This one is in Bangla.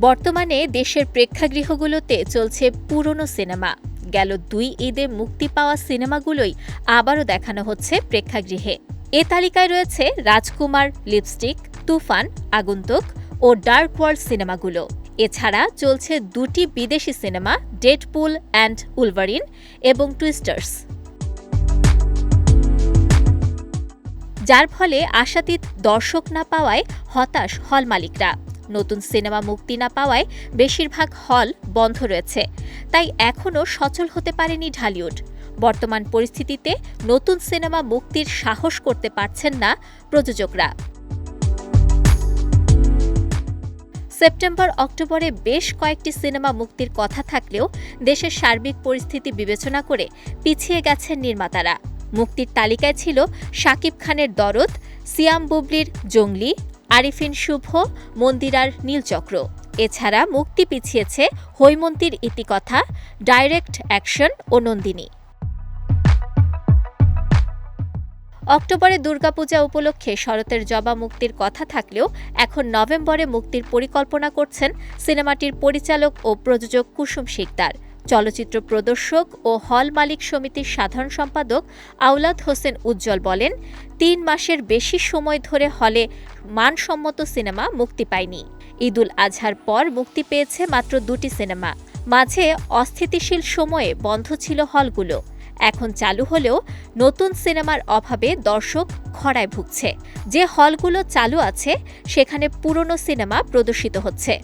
বর্তমানে দেশের প্রেক্ষাগৃহগুলোতে চলছে পুরনো সিনেমা। গেল দুই ঈদে মুক্তি পাওয়া সিনেমাগুলোই আবারও দেখানো হচ্ছে প্রেক্ষাগৃহে। এ তালিকায় রয়েছে রাজকুমার, লিপস্টিক, তুফান, আগন্তুক ও ডার্ক ওয়ার্ল্ড সিনেমাগুলো। এছাড়া চলছে দুটি বিদেশি সিনেমা, ডেডপুল অ্যান্ড উলভারিন এবং টুইস্টার্স। যার ফলে আশাতীত দর্শক না পাওয়ায় হতাশ হল মালিকরা। নতুন সিনেমা মুক্তি না পাওয়ায় বেশিরভাগ হল বন্ধ রয়েছে। তাই এখনও সচল হতে পারেনি ঢালিউড। বর্তমান পরিস্থিতিতে নতুন সিনেমা মুক্তির সাহস করতে পারছেন না প্রযোজকরা। সেপ্টেম্বর, অক্টোবরে বেশ কয়েকটি সিনেমা মুক্তির কথা থাকলেও দেশের সার্বিক পরিস্থিতি বিবেচনা করে পিছিয়ে গেছেন নির্মাতারা। মুক্তির তালিকায় ছিল শাকিব খানের দরদ, সিয়াম বুবলির জঙ্গলি আরিফিন শুভ মন্দিরার নীলচক্র। এছাড়া মুক্তি পিছিয়েছে হৈমন্তীর ইতিকথা, ডাইরেক্ট অ্যাকশন ও নন্দিনী। অক্টোবরে দুর্গাপূজা উপলক্ষে শরতের জবা মুক্তির কথা থাকলেও এখন নভেম্বরে মুক্তির পরিকল্পনা করছেন সিনেমাটির পরিচালক ও প্রযোজক কুসুম শিকদার। চলচ্চিত্র প্রদর্শক ও হল মালিক সমিতির সাধারণ সম্পাদক আওলাদ হোসেন উজ্জ্বল বলেন, তিন মাসের বেশি সময় ধরে হলে মানসম্মত সিনেমা মুক্তি পায়নি। ঈদুল আজহার পর মুক্তি পেয়েছে মাত্র দুটি সিনেমা। মাঝে অস্থিতিশীল সময়ে বন্ধ ছিল হলগুলো। এখন চালু হলেও নতুন সিনেমার অভাবে দর্শক খরায় ভুগছে। যে হলগুলো চালু আছে, সেখানে পুরনো সিনেমা প্রদর্শিত হচ্ছে।